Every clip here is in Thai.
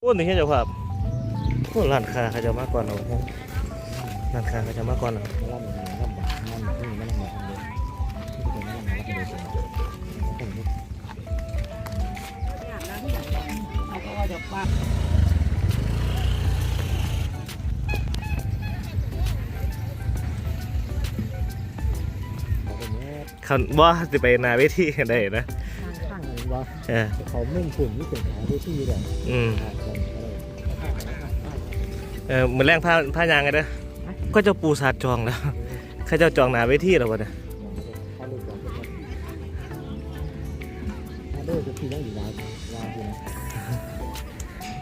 โอ้นี่แค่เจ้าภาพโอ้ร้านค้าเขาจะมาก่อนเราร้านค้าเขาจะมาก่อนเรามาล่ำมาล่ำบักล่ำที่มาล่ำมาทำเด็กที่เป็นมาล่ำมาล่ำเด็กเป็นเขาก็ว่าจะปักเขาเป็นแม่เขาว่าสิไปหนาเวทีได้นะข้างๆเลยว่าเออเขาไม่ฝุ่นนี่เป็นของที่ที่เลยอืม เออเหมือนแรงผ้าผ้ายางไงเด้อก็เจ้าปูสาดจองแล้วเขาเจ้าจองหนาเวทีแล้ววะเนี่ยถ้าลูกบอกว่าถ้าเลิกจะพี่ต้องอยู่ยาวยาวทีนะ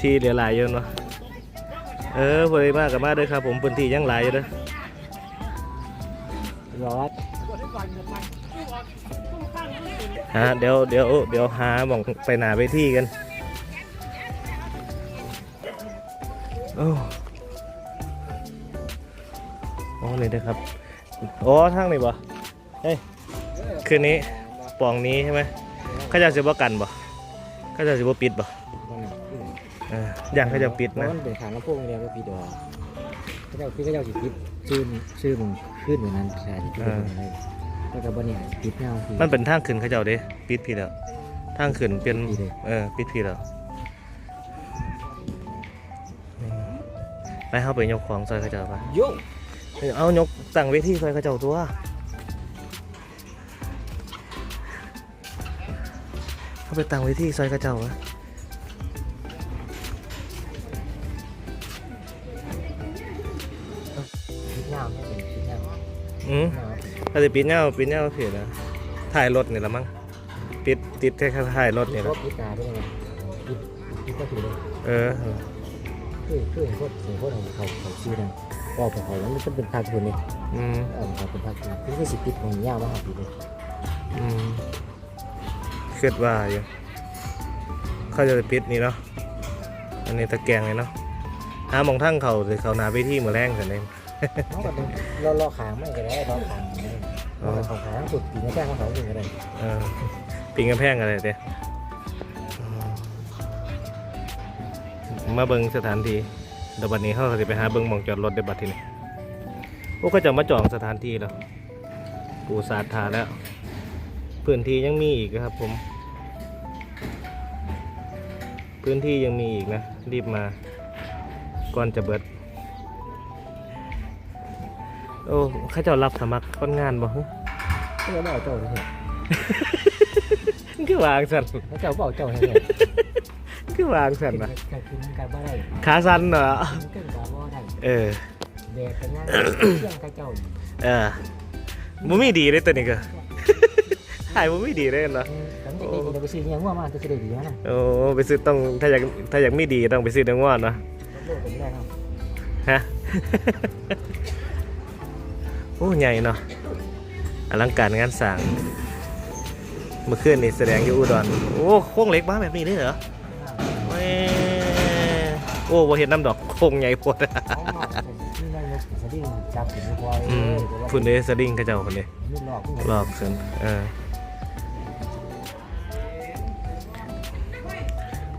ที่เหลือหลายอยู่เนาะเออพอดีมากกับมาเด้อครับ ผมพื้นที่ยังหลายอยู่เด้อร้อยฮะเดี๋ยวเดี๋ยวเดี๋ยวหาหมองไปหนาเวทีกันโอ้ โอ้นี่เด้อครับอ๋อทางนี่บ่เฮ้ยคืนนี้ปล่องนี้ใช่ไหมเขาเจะสิบ่กันบ่เขาเจะสิบ่ปิดบ่เออย่างเขาเจะปิดนะนะมันเป็นขางลำโพงเดียวก็พี่ดอเขาเจ้าพี่ก็เจ้าสิปิดชื่อชื่อมึงขึ้นเหมือนนั้นใช่ที่เป็นอะไรแล้วก็บ่เนี่ยปิดเงาพี่มันเป็นทางขึ้นเขาเจ้าเด้ปิดพี่แล้วทางขึ้นเป็นปิดเลยเออปิดพี่แล้วอืมไปเข้าไปยกของซอยเขาเจ้าปะโย่ เอายกสั่งเวทีซอยเขาเจ้าตัวเขาไปตั้งเวทีซอยเขาเจ้าวะปิดเงาไม่เป็นปิดเงาอืมถ้าจะปิดเงาปิดเงาเสียนะถ่ายรถนี่ละมั้งปิดติดแค่ถ่ายรถนี่รละถปิดตาด้วยไงปิดปิดก็ถือเลยเออ คือคือเห็นพวกเห็นพวกเขาเขาซื้อนะออกไปเขาแล้วมันเป็นภาคทุนนี่อืมออกมาเป็นภาคทุนคือสิปิดของยาวมาหาปีเลยอืมคิดว่าอยู่เขาจะปิดนี่เนาะอันนี้ตะแกรงเลยเนาะหาหมองทั้งเขาหรือเขาหนาเวทีมือแรงกันเลยน้องก็เราเราขางไม่ก็ได้เราขางเราขางขางสุดปีนี้แจ้งเขาถึงอะไรเออปิงกระแพงอะไรเด้ มาเบิ่งสถานที่เดี๋ยวบัดนี้เขาก็จะไปหาเบิ่งหมองจอดรถในบัดทีนี้พวกก็จะมาจองสถานที่แล้วปูสาดทาแล้ว พื้นที่ยังมีอีกครับผม พื้นที่ยังมีอีกนะ รีบมาก่อนจะเบิด โอ้เข้าเจ้ารับสมัครคนงานบ่ฮะก็จะบอกเจ้าเลย คือวางสันแล้วเจ้าบอกเจ้าให้เลยคือวางสันกันะนกินกันบ่ได้ขาสันเหรอกินกันบ่ได้เออเด็กกันนั่งเที่ยงกับเจ้าเออบ่มีดีเลยตัวนี้ก็ถ่ายบ่มีดีเลยเนาะฉันจะดีจะไปซื้อยังว่ามาจะได้ดีนะโอ้ไปซื้อต้องถ้าอยากถ้าอยากมีดีต้องไปซื้อเนื้องวดเนาะโลกเป็นแรกครับฮะโอ้ใหญ่เนาะอลังการงานสร้าง เมื่อคืนนี่แสดงอยู่อุดรโอ้โค้งเล็กมาแบบนี้เลยเหรอแหม่โอ้บ่เห็นน้ำดอกโค้งใหญ่โพดนี่นั่งยกสดิ้งจับถึงพออืมคุณเดสดิ้งเขาเจ้าคนเดนี่หลอกลอกขึ้นเออ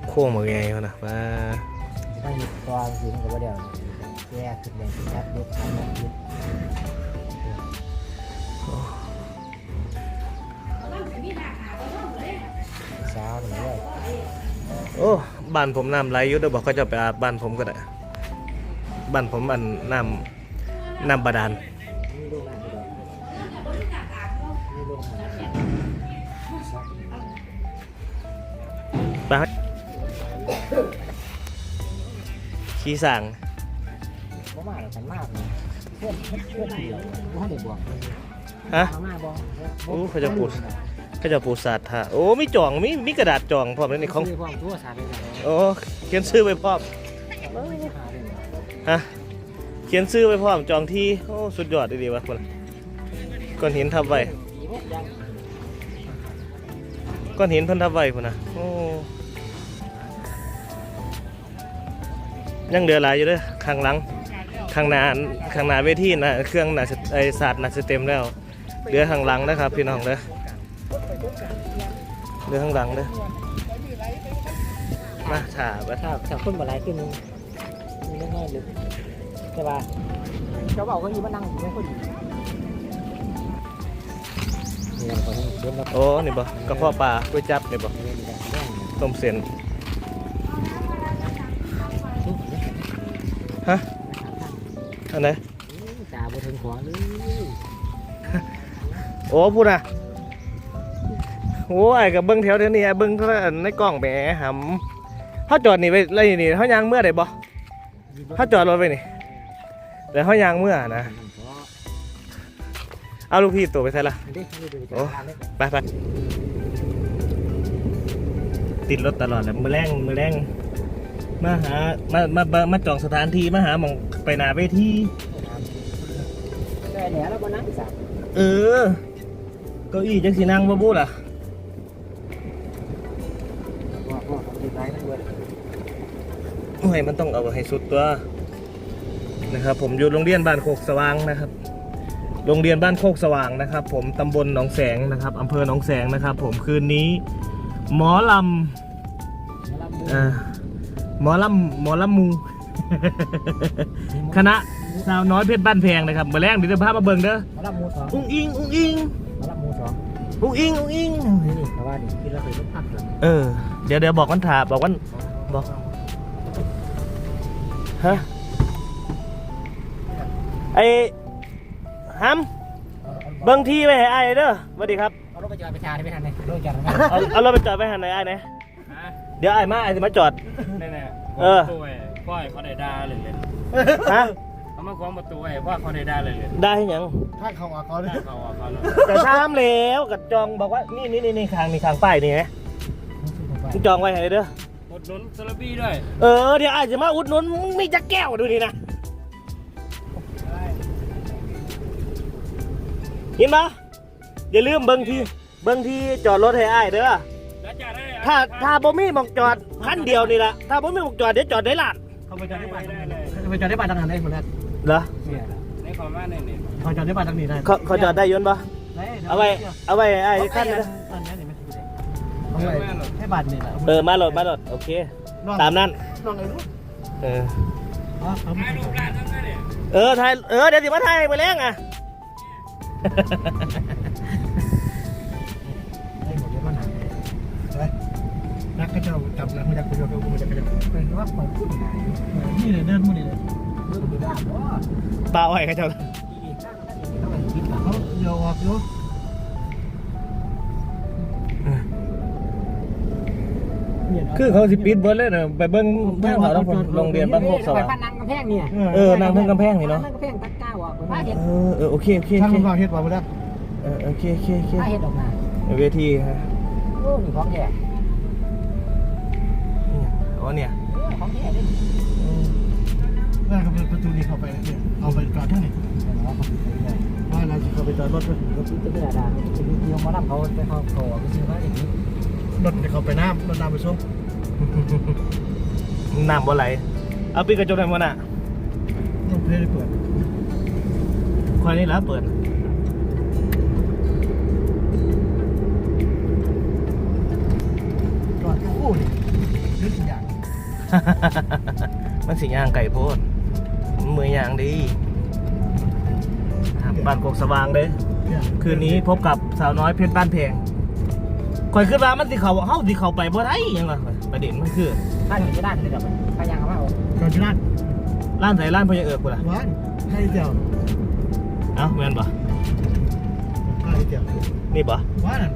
โค้งมาไงเขานะว่านั่งอยู่ตัวคือมันก็บ่เดียวแย่ขึ้นแรงจับเด็กทำแบบนี้ส โอ้บ้านผมน้ำไหลอยุเดี๋ยวบอกเขาจะไปอาบบ้านผมก็ได้บ้านผมอันน้ำน้ำบาดาลนี่ลูกหลานที่เรานี่ลูกหลานไปครับขี้สั่งเพราะว่าฉันมากเลยเพื่อนเพื่อนเดียวว่าเด็กบอกฮะมาบอกโอ้เขาจะพูด ก็จะปูสาดท่าโอ้มีจองมีมีกระดาษจองพร้อมเลยนี่ของซื้อพวกทั่วสารเลยนะโอ้เขียนชื่อไว้พร้อมหาเลยนะฮะเขียนชื่อไว้พร้อมจองที่โอ้สุดยอดดีๆวะคนก้อนหินทับไว้กี่พวกยังก้อนหินเพิ่นทับไว้พุ่นนะโอ้ยังเหลือหลายอยู่เด้อข้างหลังข้างหน้าข้างหน้าเวทีนะเครื่องน่ะสิไอศาสตร์น่ะสิเต็มแล้วเหลือข้างหลังนะครับพี่น้องเด้อ เหลือข้างหลังเด้อมาถ่าไปถ้าถ้าคนบ่หลายขึ้นมีแน่ๆเลยใช่ป่ะเขาบอกว่าอยู่มานั่งอยู่ไม่ค่อยดีนี่เราก็ต้องเดินรับโอ้นี่บ่กระเพาะปลาก๋วยจับนี่บ่เงินกันแย่งต้มเส้นซุ่มเนี่ยฮะอันไหนตาบนถึงขวาเลยโอ้พูดนะ โอ้ไอ้กับเบิ้งแถวเดี๋ยวนี้ไอ้เบิ้งเท่านั้นในกล้องแหมหำเขาจอดนี่ไปไรนี่เขายางเมื่อได้บ่เขาจอดรถไปนี่แต่เขายางเมื่อนะเอาลูกพี่ตัวไปใส่ละโอ้ไปไปติดรถตลอดเลยมือแรงมือแรงมาหามามามามาจองสถานที่มาหาหมองไปหนาเวทีแต่แหน่แล้วบนนั่งสักเออเก้าอี้จังสีนั่งบ่บูล่ะ ยมันต้องเอาให้สุดตัวนะครับ ผมอยู่โรงเรียนบ้านโคกสว่างนะครับ โรงเรียนบ้านโคกสว่างนะครับ ผมตำบลหนองแสงนะครับอำเภอหนองแสงนะครับ ผมคืนนี้ หมอลำอ่าหมอลำหมอลำมู คณะสาวน้อยเพชรบ้านแพงนะครับมาแรงเดี๋ยวจะพามาเบิ่งเด้อมาลับมูสองอุ้งอิงอุ้งอิงมาลับมูสองอุ้งอิงอุ้งอิงนี่นี่แต่ว่านี่คือเราไปรถพักกันเออเดี๋ยวเดี๋ยวบอกวันถาบอกวันบอก ฮะไอ้ฮัมเบิ่งที่ไปให้ไอ้ายเด้อสวัสดีครับ เอารถไปจอดประชาได้ไม่ทันเลยรถจอดไม่เอาเอารถไปจอดไปหันไหนไอ้ายนะเดี๋ยวไอ้ายมาไอ้ายสิมาจอดแน่ๆเออตัวไอ้พ่อไอ้เขาได้ด่าเลยเลยฮะเขามาคว้างประตูไอ้พ่อเขาได้ด่าเลยเลยได้หยังถ้าเขาเอาเขาเลยด่าเขาอะเขาเนาะแต่ถามแล้วกับจองบอกว่านี่นี่นี่นี่ทางนี่ทางป้ายนี่ไงมึงจองไว้ให้เด้ออ ดหนุนซาลาบี้ด้วยเออเดี๋ยวไอ้ายจะมาอุดหนุนมึงมีจักแก้วดูนี่นะเห็นปะอย่าลืมเบิ่งที่เบิ่งที่จอดรถให้ไอ้ายเด้อแล้วจะได้ถ้าถ้าบ่มีหมองจอดพันเดียวนี่ละถ้าบ่มีหมองจอดเดี๋ยวจอดได้ลานเขาไปจอดได้ได้บ้านได้เลยเขาไปจอดได้บ้านทางไหนคนแรกเหรอเนี่ยในความว่าเนี่ยเนี่ยเขาจอดได้บ้านทางนี้ได้เขาเขาจอดได้ยนต์ปะเอาไว้เอาไว้ไอ้ขั้นเลยตอนนี้ นี่ไม่ถูกเลยเอาไว้ให้บ้านนี่แหละเออมาโหลดมาโหลดโอเค ตามนั้นลองเลยลูกเอออ๋อเขาถ่ายรูปร้านทั้งนั้นเนี่ยเออถ่ายเออเดี๋ยวสิมาถ่ายไปแล้วอะให้หมดเลยบ้านไหนไปนักกระเจ้าจับนักมาจากกระเจ้ากูมาจากกระเจ้าเป็นว่าปล่อยพูดไหนนี่เลยเดินมุ่นี่เลยเดินดูได้เพราะว่าปลาอ้อยเขาเจ้าเขาเดี๋ยวออกอยู่ คือเขาสิปิดเบิดเลยเนอะไปเบิ่งทางเขาต้องโรงเรียนบ้านโคกสว่างบ้านนางกำแพงเนี่ยเออนางเพิ่งกำแพงนี่เนาะนางกำแพงตัดก้าวออกไปว่าเห็ดเออเออโอเคโอเคโอทางเคมันก็เห็ดว่าบ่ได้เออโอเคโอเคโอเคว่าเห็ดออกมาเวทีฮะโอ้นี่ของแท้เนี่ยอ๋อเนี่ยเออของแท้ดินั่นก็เป็นประตูนี้เข้าไปเนี่ยเอาไปจอดที่นี่ว่าเราจะเข้าไปจอดรถด้วยรถจะเป็นอะไรจะมีเที่ยวมารับเขาไปเขาเขาไปซื้อมาอย่างนี้ รถจะเขาไปน้ำรถน้ำไปส่งน้ำบ่ไหลเอาปิดกระจกได้บ่น่ะต้องเพลได้เปิดคอยนี่แล้วเปิดจอดอยู่คู่นี่นึกอย่างมันสิย่างไก่โพดมันมือย่างดีบ้านโคกสว่างเด้เนี่ยคืนนี้พบกับสาวน้อยเพชรบ้านเพง คอยขึ้นมามันสิเขาเฮาสิเขาไปบ่ได้หยังล่ะประเด็นมันคือบ้านอยู่ที่ด้านเลยแบบพยางเขาว่าจอดที่นั่นร้านไหนร้านพญาเอิบพุ่นล่ะหวานให้เดียวเอ้าแม่นบ่ให้เดียวนี่บ่หวานนั่น